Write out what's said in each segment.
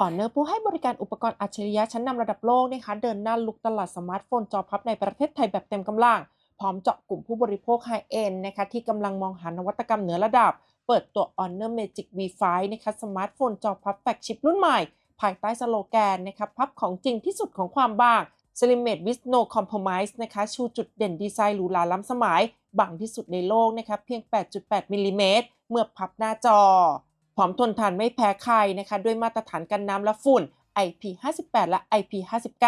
ออนเนอร์ผู้ให้บริการอุปกรณ์อัจฉริยะชั้นนำระดับโลกนะคะเดินหน้าลุกตลาดสมาร์ทโฟนจอพับในประเทศไทยแบบเต็มกำลัง พร้อมเจาะกลุ่มผู้บริโภคไฮเอ็นนะคะที่กำลังมองหานวัตกรรมเหนือระดับ เปิดตัว Honor Magic V5 นะคะสมาร์ทโฟนจอพับแฟลกชิพรุ่นใหม่ ภายใต้สโลแกนนะคะพับของจริงที่สุดของความบาง Slim Made with no compromise นะคะชูจุดเด่นดีไซน์หรูหราล้ำสมัยบางที่สุดในโลกนะคะเพียง 8.8มิลลิเมตรเมื่อพับหน้าจอ พร้อมทนทานไม่แพ้ใครนะคะด้วยมาตรฐานกันน้ำและฝุ่น IP58 และ IP59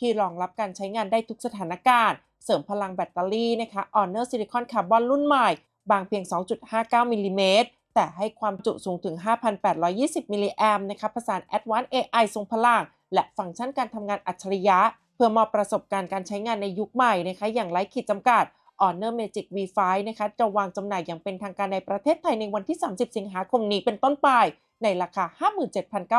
ที่รองรับการใช้งานได้ทุกสถานการณ์ เสริมพลังแบตเตอรี่นะคะ Honor Silicon Carbon รุ่นใหม่ บางเพียง 2.59 มิลลิเมตร แต่ให้ความจุสูงถึง 5,820 มิลลิแอมนะคะผสาน Advanced AI ทรงพลัง และฟังก์ชันการทำงานอัจฉริยะ เพื่อมอบประสบการณ์การใช้งานในยุคใหม่นะคะอย่างไร้ขีดจำกัด Honor Magic V5 นะคะจะวางจำหน่ายอย่างเป็นทางการในประเทศไทยในวันที่ 30 สิงหาคมนี้เป็นต้นไป ในราคา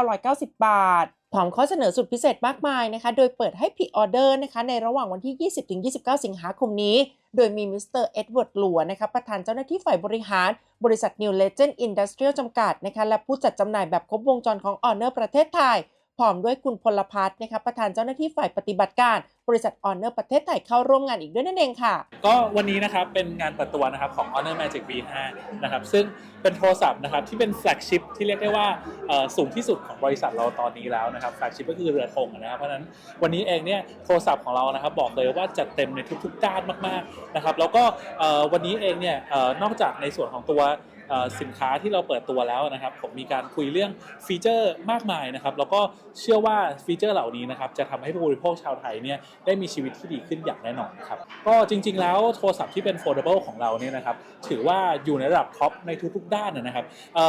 57,990 บาทพร้อมข้อเสนอสุดพิเศษมากมายนะคะ โดยเปิดให้พ r ออเดอร์นะคะในระหว่างวันที่ 20-29 สิงหาคมนี้ โดยมีมิสเตอร์เอ็ดเวิร์ดหลัวนะคะประธานเจ้าหน้าที่ฝ่ายบริหาร บริษัท New Legend Industrial จำกัดนะคะและผู้จัดจำหน่ายแบบครบวงจรของ Honor ประเทศไทย พร้อมด้วยคุณพลพัฒน์นะคะประธานเจ้าหน้าที่ฝ่ายปฏิบัติการบริษัท Honor ประเทศไทยเข้าร่วมงานอีกด้วยนั่นเองค่ะ ก็วันนี้นะครับเป็นงานเปิดตัวนะครับของ Honor Magic V5 นะครับซึ่งเป็นโทรศัพท์นะครับที่เป็นแฟลกชิพที่เรียกได้ว่าสูงที่สุดของบริษัทเราตอนนี้แล้วนะครับแฟลกชิพก็คือเรือธงนะครับเพราะนั้นวันนี้เองเนี่ยโทรศัพท์ของเรานะครับบอกเลยว่าจัดเต็มในทุกๆด้านมากๆนะครับแล้วก็วันนี้เองเนี่ยนอกจากในส่วนของตัว สินค้าที่เราเปิดตัวแล้วนะครับ ผมมีการคุยเรื่องฟีเจอร์มากมายนะครับ แล้วก็เชื่อว่าฟีเจอร์เหล่านี้นะครับจะทำให้ผู้บริโภคชาวไทยเนี่ยได้มีชีวิตที่ดีขึ้นอย่างแน่นอนครับก็จริง ๆ แล้วโทรศัพท์ที่เป็น foldable ของเราเนี่ยนะครับถือว่าอยู่ในระดับท็อปในทุกๆ ด้านนะครับ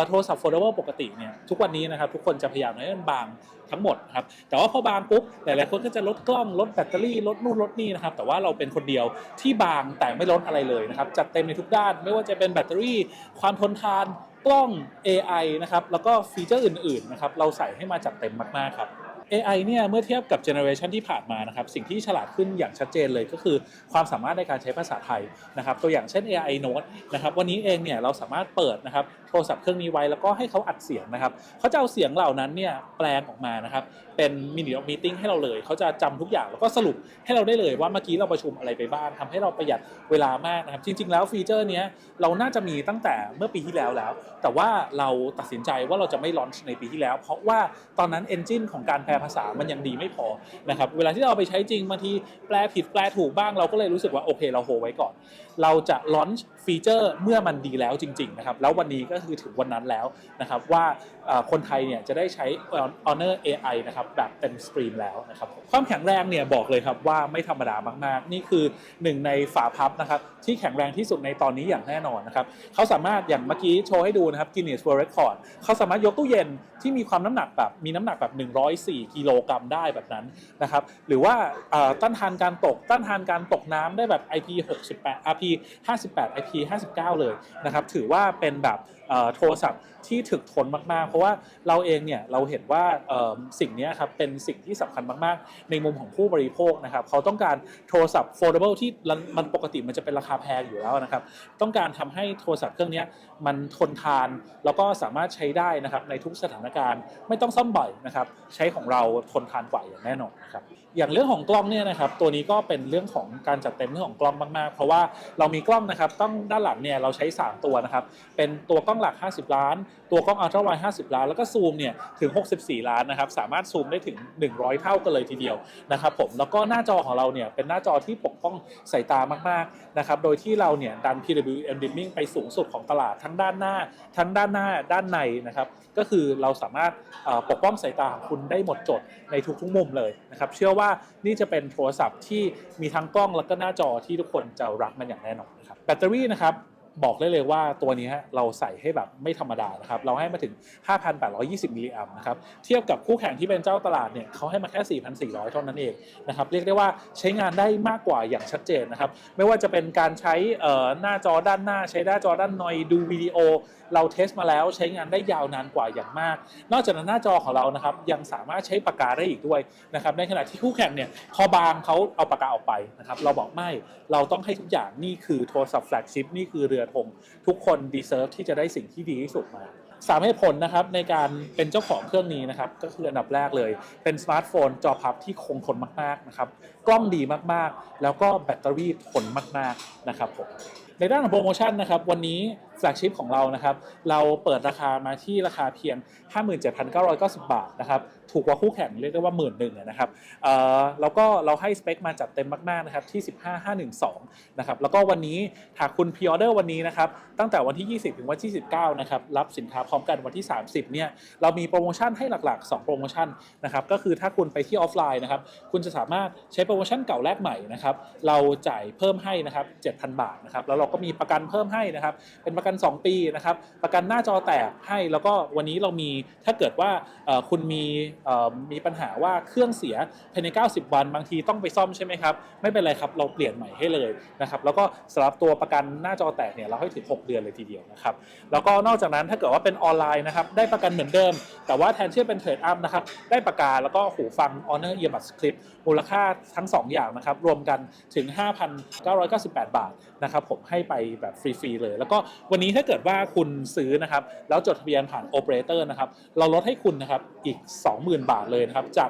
โทรศัพท์ foldable ปกติเนี่ยทุกวันนี้นะครับทุกคนจะพยายามให้มันบางทั้งหมดนะครับแต่ว่าพอบางปุ๊บหลายๆคนก็จะลดกล้องลดแบตเตอรี่ลดนู่นลดนี่นะครับแต่ว่าเราเป็นคนเดียวที่บางแต่ไม่ลดอะไรเลยนะครับจัดเต็มในทุกด้าน ไม่ว่าจะเป็นแบตเตอรี่ ความทนทานกล้อง AI นะครับแล้วก็ฟีเจอร์อื่นๆนะครับเราใส่ให้มาจัดเต็มมากๆครับ AI เนี่ยเมื่อเทียบกับเจเนอเรชันที่ผ่านมานะครับสิ่งที่ฉลาดขึ้นอย่างชัดเจนเลยก็คือความสามารถในการใช้ภาษาไทยนะครับตัวอย่างเช่น AI Note นะครับวันนี้เองเนี่ยเราสามารถเปิดนะครับโทรศัพท์เครื่องนี้ไว้แล้วก็ให้เขาอัดเสียงนะครับเขาจะเอาเสียงเหล่านั้นเนี่ยแปลงออกมานะครับเป็นมินิมีติ้งให้เราเลย เขาจะจำทุกอย่างแล้วก็สรุปให้เราได้เลยว่าเมื่อกี้เราประชุมอะไรไปบ้างทำให้เราประหยัดเวลามากนะครับจริง ๆ แล้วฟีเจอร์เนี้ยเราน่าจะมีตั้งแต่เมื่อปีที่แล้วแล้ว แต่ว่าเราตัดสินใจว่าเราจะไม่ลอนช์ในปีที่แล้ว เพราะว่าตอนนั้นเอนจินของการแภาษามันยังดีไม่พอนะครับเวลาที่เราเอาไปใช้จริงบางทีแปลผิดแปลถูกบ้างเราก็เลยรู้สึกว่าโอเคเราโฮไว้ก่อน เราจะลอนช์ฟีเจอร์เมื่อมันดีแล้วจริงๆนะครับแล้ววันนี้ก็คือถึงวันนั้นแล้วนะครับว่าคนไทยเนี่ยจะได้ใช้ Honor AI นะครับแบบเต็มสตรีมแล้วนะครับความแข็งแรงเนี่ยบอกเลยครับว่าไม่ธรรมดามากๆ นี่คือหนึ่งในฝาพับนะครับที่แข็งแรงที่สุดในตอนนี้อย่างแน่นอนนะครับเขาสามารถอย่างเมื่อกี้โชว์ให้ดูนะครับ Guinness World Record เขาสามารถยกตู้เย็นที่มีความน้ำหนักแบบมีน้ำหนักแบบ 104 กิโลกรัมได้แบบนั้นนะครับหรือว่าต้านทานการตกต้านทานการตกน้ำได้แบบ IP 68 RP 58 IP 59 เลยนะครับถือว่าเป็นแบบโทรศัพท์ที่ถึกทนมากๆ เพราะว่าเราเองเนี่ยเราเห็นว่าสิ่งนี้ครับเป็นสิ่งที่สำคัญมากๆ ในมุมของผู้บริโภคนะครับเขาต้องการโทรศัพท์ foldable ที่มันปกติมันจะเป็นราคาแพงอยู่แล้วนะครับต้องการทำให้โทรศัพท์เครื่องนี้มันทนทาน แล้วก็สามารถใช้ได้นะครับในทุกสถานการณ์ไม่ต้องซ่อมบ่อยนะครับใช้ของเราทนทานกว่าอย่างแน่นอนครับอย่างเรื่องของกล้องเนี่ยนะครับตัวนี้ก็เป็นเรื่องของการจัดเต็มเรื่องของกล้องมากๆ เพราะว่าเรามีกล้องนะครับต้องด้านหลังเนี่ยเราใช้ 3 ตัวนะครับ เป็นตัวกล้องหลัก 50 ล้าน ตัวกล้องอัลตร้าไวด์50 ล้าน แล้วก็ซูมเนี่ยถึง 64 ล้านนะครับ สามารถซูมได้ถึง 100 เท่ากันเลยทีเดียวนะครับผม แล้วก็หน้าจอของเราเนี่ยเป็นหน้าจอที่ปกป้องสายตามากๆนะครับ โดยที่เราเนี่ยดัน PWM dimming ไปสูงสุดของตลาดทั้งด้านหน้า ทั้งด้านหน้าด้านในนะครับ ก็คือเราสามารถปกป้องสายตาของคุณได้หมดจดในทุกๆมุมเลยนะครับ เชื่อว่านี่จะเป็นโทรศัพท์ที่มีทั้งกล้องแล้วก็หน้าจอที่ทุกคนจะรักมันอย่างแน่นอนนะครับแบตเตอรี่นะครับ บอกได้เลยว่าตัวนี้เราใส่ให้แบบไม่ธรรมดานะครับ เราให้มาถึง 5,820 มิลลิแอมป์นะครับ เทียบกับคู่แข่งที่เป็นเจ้าตลาดเนี่ยเขาให้มาแค่ 4,400 เท่านั้นเองนะครับ เรียกได้ว่าใช้งานได้มากกว่าอย่างชัดเจนนะครับ ไม่ว่าจะเป็นการใช้หน้าจอด้านหน้า ใช้หน้าจอด้านในดูวิดีโอ เราเทสมาแล้วใช้งานได้ยาวนานกว่าอย่างมาก นอกจากนั้นหน้าจอของเรานะครับยังสามารถใช้ปากกาได้อีกด้วยนะครับ ในขณะที่คู่แข่งเนี่ยพอบางเขาเอาปากกาออกไปนะครับ เราบอกไม่ เราต้องให้ทุกอย่างนี่คือโทรศัพท์แฟลกชิพนี่คือเรือธงทุกคนดีเซิร์ฟที่จะได้สิ่งที่ดีที่สุดมาสามเหตุผลนะครับในการเป็นเจ้าของเครื่องนี้นะครับก็คืออันดับแรกเลย เป็นสมาร์ทโฟนจอพับที่คงทนมากๆนะครับกล้องดีมากๆ แล้วก็แบตเตอรี่ทนมากๆนะครับผมในด้านของโปรโมชั่นนะครับวันนี้ แฟลกชิพของเรานะครับ เราเปิดราคามาที่ราคาเพียง 57,990 บาทนะครับ ถูกกว่าคู่แข่งเรียกได้ว่าหมื่นหนึ่งนะครับเอ่อแล้วก็เราให้สเปคมาจัดเต็มมากๆนะครับที่ 15512 นะครับ แล้วก็วันนี้หากคุณพ r ออเดอร์วันนี้นะครับ ตั้งแต่วันที่ 20 ถึงวันที่ 19 นะครับ รับสินค้าพร้อมกันวันที่ 30 เนี่ย เรามีโปรโมชั่นให้หลัก ๆ 2 โปรโมชั่นนะครับ ก็คือถ้าคุณไปที่ออฟไลน์นะครับ คุณจะสามารถใช้โปรโมชั่นเก่าแลกใหม่นะครับ เราจ่ายเพิ่มให้นะครับ 7,000 บาทนะครับ แล้วเราก็มีประกันเพิ่มให้นะครับ เป็นประกัน 2 ปีนะครับ ประกันหน้าจอแตกให้แล้วก็วันนี้เรามีถ้าเกิดว่าคุณมีมีปัญหาว่าเครื่องเสียภายใน 90 วัน บางทีต้องไปซ่อมใช่ไหมครับ ไม่เป็นไรครับ เราเปลี่ยนใหม่ให้เลยนะครับ แล้วก็สำหรับตัวประกันหน้าจอแตกเนี่ยเราให้ถึง 6 เดือนเลยทีเดียวนะครับ แล้วก็นอกจากนั้นถ้าเกิดว่าเป็นออนไลน์นะครับได้ประกันเหมือนเดิม แต่ว่าแทนที่จะเป็นเทรดอัพนะครับได้ปากกาแล้วก็หูฟัง Honor Earbuds Clip มูลค่าทั้ง 2 อย่างนะครับรวมกันถึง 5,998 บาทนะครับผมให้ไปแบบฟรีๆเลย แล้วก็วันนี้ถ้าเกิดว่าคุณซื้อนะครับแล้วจดทะเบียนผ่านโอเปอเรเตอร์นะครับเราลดให้คุณนะครับอีก 20,000 บาทเลยนะครับจาก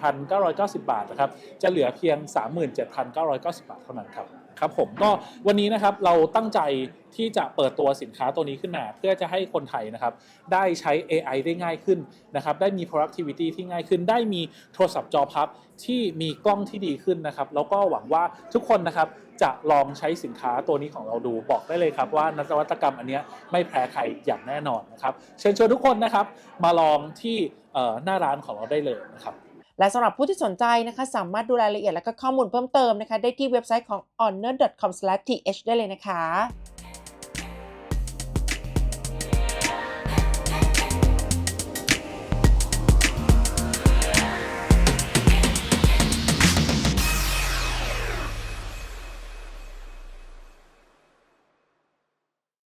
57,990 บาทนะครับจะเหลือเพียง 37,990 บาทเท่านั้นครับ ครับผมก็วันนี้นะครับเราตั้งใจที่จะเปิดตัวสินค้าตัวนี้ขึ้นมา เพื่อจะให้คนไทยนะครับได้ใช้ AI ได้ง่ายขึ้นนะครับได้มี productivity ที่ง่ายขึ้น ได้มีโทรศัพท์จอพับที่มีกล้องที่ดีขึ้นนะครับแล้วก็หวังว่าทุกคนนะครับจะลองใช้สินค้าตัวนี้ของเราดูบอกได้เลยครับว่านวัตกรรมอันนี้ไม่แพ้ใครอย่างแน่นอนนะครับเชิญชวนทุกคนนะครับมาลองที่หน้าร้านของเราได้เลยนะครับ และสำหรับผู้ที่สนใจนะคะ สามารถดูรายละเอียดและก็ข้อมูลเพิ่มเติมนะคะ ได้ที่เว็บไซต์ของ honor.com/th ได้เลยนะคะ